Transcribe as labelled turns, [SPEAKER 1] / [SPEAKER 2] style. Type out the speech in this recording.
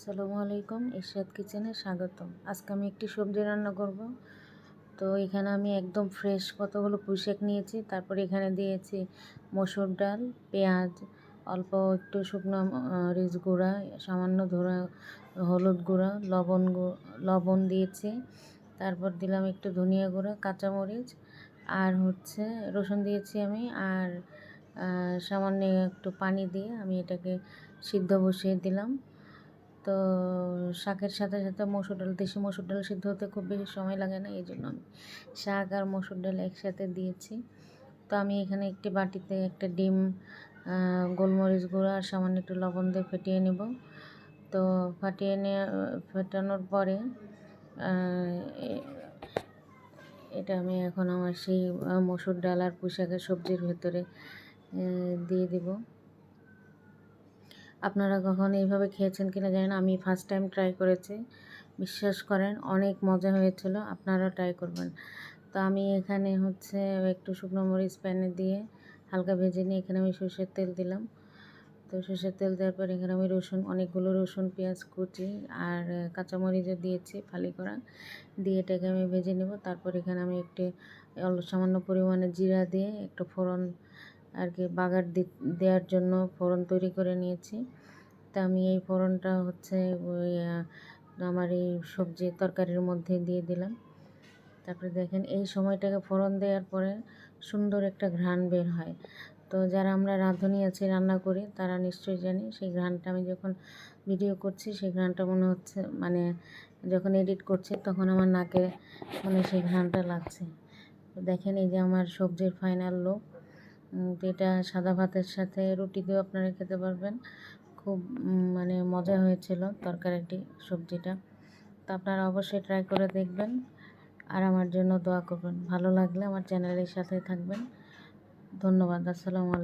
[SPEAKER 1] আসসালামু আলাইকুম, ইরশাদ কিচেনে স্বাগতম। আজকে আমি একটি সবজি রান্না করব। তো এখানে আমি একদম ফ্রেশ কতগুলো পুঁইশাক নিয়েছি, তারপর এখানে দিয়েছি মসুর ডাল, পেঁয়াজ, অল্প একটু শুকনো রিচ গুঁড়া, সামান্য ধরা হলুদ গুঁড়া, লবণ লবণ দিয়েছি। তারপর দিলাম একটু ধনিয়া গুঁড়া, কাঁচামরিচ, আর হচ্ছে রসুন দিয়েছি আমি, আর সামান্য একটু পানি দিয়ে আমি এটাকে সিদ্ধ বসিয়ে দিলাম। তো শাকের সাথে সাথে মসুর ডাল, দেশি মসুর ডাল সিদ্ধ হতে খুব বেশি সময় লাগে না, এই জন্য আমি শাক আর মসুর ডাল একসাথে দিয়েছি। তো আমি এখানে একটি বাটিতে একটা ডিম গোলমরিচ গুঁড়ো আর সামান্য একটু লবণ দিয়ে ফেটিয়ে নেব। তো ফাটিয়ে নিয়ে ফেটানোর পরে এটা আমি এখন আমার সেই মসুর ডাল আর পুঁশাকের সবজির ভেতরে দিয়ে দেবো। আপনারা কখন এইভাবে খেয়েছেন কিনা জানি না। আমি ফার্স্ট টাইম ট্রাই করেছি। বিশ্বাস করেন, অনেক মজা হয়েছিল। আপনারা ট্রাই করবেন। তো আমি এখানে হচ্ছে একটু শুকনো মরিচ প্যানে দিয়ে হালকা ভেজে নিয়ে এখানে আমি সর্ষের তেল দিলাম। তো সর্ষের তেল দেওয়ার পর এখানে আমি রসুন, অনেকগুলো রসুন, পেঁয়াজ, কুচি আর কাঁচামরিচও দিয়েছি, ফালি করা। দিয়ে এটাকে আমি ভেজে নেব। তারপর এখানে আমি একটি সামান্য পরিমাণে জিরা দিয়ে একটু ফোড়ন আর কি বাগার দেওয়ার জন্য ফোড়ন তৈরি করে নিয়েছি। তা আমি এই ফোড়নটা হচ্ছে ওই আমার এই সবজি তরকারির মধ্যে দিয়ে দিলাম। তারপরে দেখেন, এই সময়টাকে ফোড়ন দেওয়ার পরে সুন্দর একটা ঘ্রাণ বের হয়। তো যারা আমরা রাঁধুনি আছি, রান্না করি, তারা নিশ্চয়ই জানি, সেই ঘ্রাণটা আমি যখন ভিডিও করছি, সেই ঘ্রাণটা মনে হচ্ছে মানে যখন এডিট করছি, তখন আমার নাকে মানে সেই ঘ্রাণটা লাগছে। দেখেন, এই যে আমার সবজির ফাইনাল লুক এটা সাদা ভাতের সাথে রুটি দিয়েও আপনারা খেতে পারবেন। খুব মানে মজা হয়েছিল তরকারিটি, সবজিটা। তো আপনারা অবশ্যই ট্রাই করে দেখবেন আর আমার জন্য দোয়া করবেন। ভালো লাগলে আমার চ্যানেলের সাথে থাকবেন। ধন্যবাদ, আসসালামু আলাইকুম।